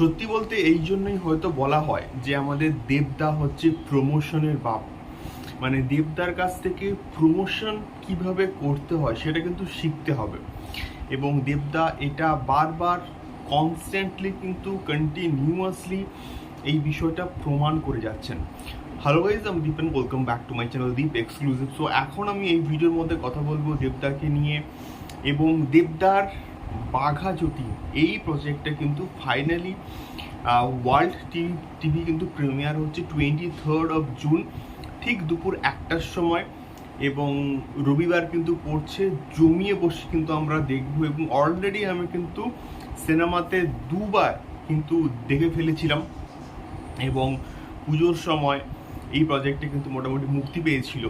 সত্যি বলতে এই জন্যই হয়তো বলা হয় যে আমাদের দেবদা হচ্ছে প্রমোশনের বাপ। মানে দেবদার কাছ থেকে প্রমোশন কীভাবে করতে হয় সেটা কিন্তু শিখতে হবে। এবং দেবদা এটা বারবার কনস্ট্যান্টলি কিন্তু কন্টিনিউয়াসলি এই বিষয়টা প্রমাণ করে যাচ্ছেন। হ্যালো গাইজ আমি Dipen welcome back to my channel Deep exclusive so এখন আমি এই ভিডিওর মধ্যে কথা বলব দেবদাকে নিয়ে। এবং দেবদার বাঘা জ্যোতি, এই প্রজেক্টটা কিন্তু ফাইনালি ওয়ার্ল্ড টিভি টিভি কিন্তু প্রিমিয়ার হচ্ছে টোয়েন্টি থার্ড অফ জুন ঠিক দুপুর একটার সময়। এবং রবিবার কিন্তু পড়ছে, জমিয়ে বসে কিন্তু আমরা দেখব। এবং অলরেডি আমি কিন্তু সিনেমাতে দুবার কিন্তু দেখে ফেলেছিলাম। এবং পুজোর সময় এই প্রজেক্টে কিন্তু মোটামুটি মুক্তি পেয়েছিল।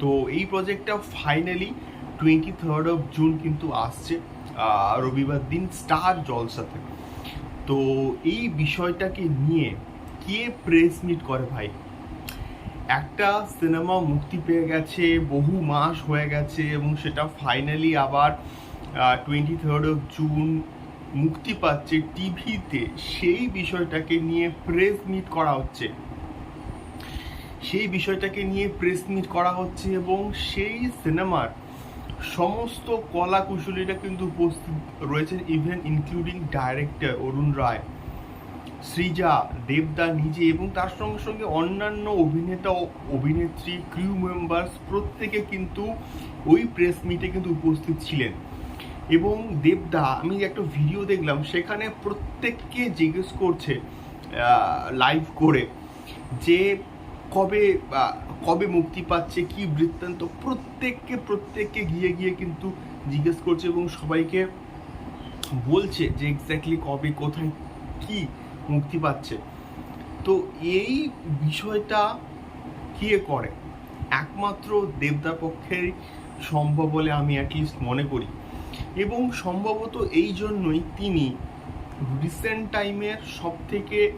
তো এই প্রজেক্টটা finally twenty third of June কিন্তু আসছে। রবিবার দিন স্টার জলসাতে তো এই বিষয়টাকে নিয়ে কে প্রেস মিট করে ভাই? একটা সিনেমা মুক্তি পেয়ে গেছে, বহু মাস হয়ে গেছে এবং সেটা ফাইনালি আবার টোয়েন্টি থার্ড অফ জুন মুক্তি পাচ্ছে টিভিতে। সেই বিষয়টাকে নিয়ে প্রেস মিট করা হচ্ছে। সেই বিষয়টাকে নিয়ে প্রেস মিট করা হচ্ছে এবং সেই সিনেমার সমস্ত কলা কুশলীরা কিন্তু উপস্থিত রয়েছেন even including director Arun Roy, Srija, দেবদা নিজে এবং তার সঙ্গে সঙ্গে অন্যান্য অভিনেতা ও অভিনেত্রী ক্রিউ মেম্বার্স প্রত্যেকে কিন্তু ওই প্রেস মিটে কিন্তু উপস্থিত ছিলেন। এবং দেবদা, আমি একটা ভিডিও দেখলাম, সেখানে প্রত্যেককে জিজ্ঞেস করছে লাইভ করে যে কবে কবে মুক্তি পাচ্ছে, কি বৃত্তান্ত, প্রত্যেককে প্রত্যেককে গিয়ে গিয়ে কিন্তু জিজ্ঞেস করছে এবং সবাইকে বলছে যে এক্স্যাক্টলি কবে, কোথায়, কি মুক্তি পাচ্ছে। তো এই বিষয়টা কে করে? একমাত্র দেবদার পক্ষেই সম্ভব বলে আমি অ্যাটলিস্ট মনে করি। এবং সম্ভবত এই জন্যই তিনি রিসেন্ট টাইমের সব থেকে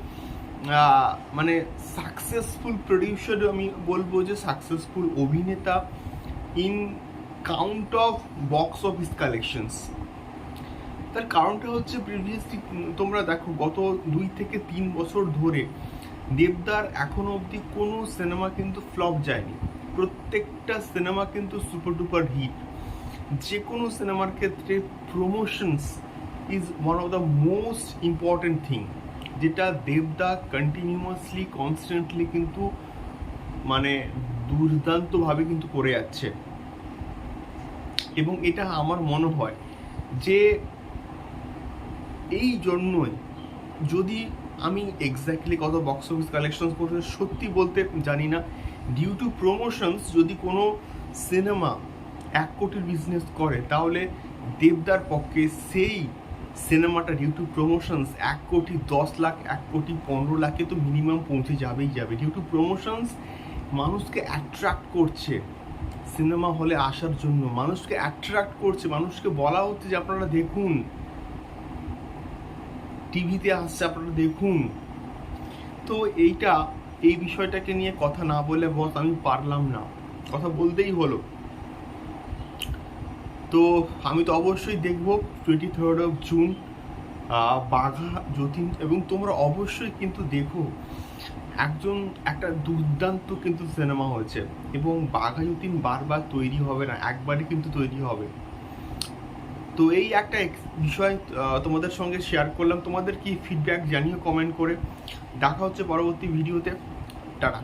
মানে সাকসেসফুল প্রডিউসার আমি বলব যে সাকসেসফুল অভিনেতা in count of box office collections তার কারণটা হচ্ছে প্রিভিয়াসলি তোমরা দেখো গত দুই থেকে তিন বছর ধরে দেবদার এখনও অবধি কোনো সিনেমা কিন্তু ফ্লপ যায়নি। প্রত্যেকটা সিনেমা কিন্তু সুপার ডুপার হিট যে কোনো সিনেমার ক্ষেত্রে promotions is one of the most important thing যেটা দেবদা কন্টিনিউয়াসলি কনস্ট্যান্টলি কিন্তু মানে দুর্দান্তভাবে কিন্তু করে যাচ্ছে। এবং এটা আমার মনে হয় যে এই জন্যই যদি আমি এক্স্যাক্টলি কত বক্স অফিস কালেকশন করছে সত্যি বলতে জানি না ডিউ টু প্রমোশনস যদি কোনো সিনেমা এক কোটির বিজনেস করে, তাহলে দেবদার পক্ষে সেই সিনেমাটা ডিউ টু প্রমোশনস এক কোটি দশ লাখ, এক কোটি পনেরো লাখে তো মিনিমাম পৌঁছে যাবেই যাবে। টু প্রমোশনস মানুষকে অ্যাট্রাক্ট করছে সিনেমা হলে আসার জন্য। মানুষকে অ্যাট্রাক্ট করছে, মানুষকে বলা হচ্ছে যে আপনারা দেখুন। টিভিতে আসছে, আপনারা দেখুন। তো এইটা, এই বিষয়টাকে নিয়ে কথা না বলে বস, আমি পারলাম না। কথা বলতেই হলো। তো আমি তো অবশ্যই দেখব twenty third of June Bagha, Jatin এবং তোমরা অবশ্যই কিন্তু দেখো একজন, একটা দুর্দান্ত কিন্তু সিনেমা হয়েছে এবং বাঘা, যতীন বারবার তৈরি হবে না, একবারই কিন্তু তৈরি হবে। তো এই একটা বিষয় তোমাদের সঙ্গে শেয়ার করলাম। তোমাদের কি ফিডব্যাক জানিও কমেন্ট করে। দেখা হচ্ছে পরবর্তী ভিডিওতে টাটা।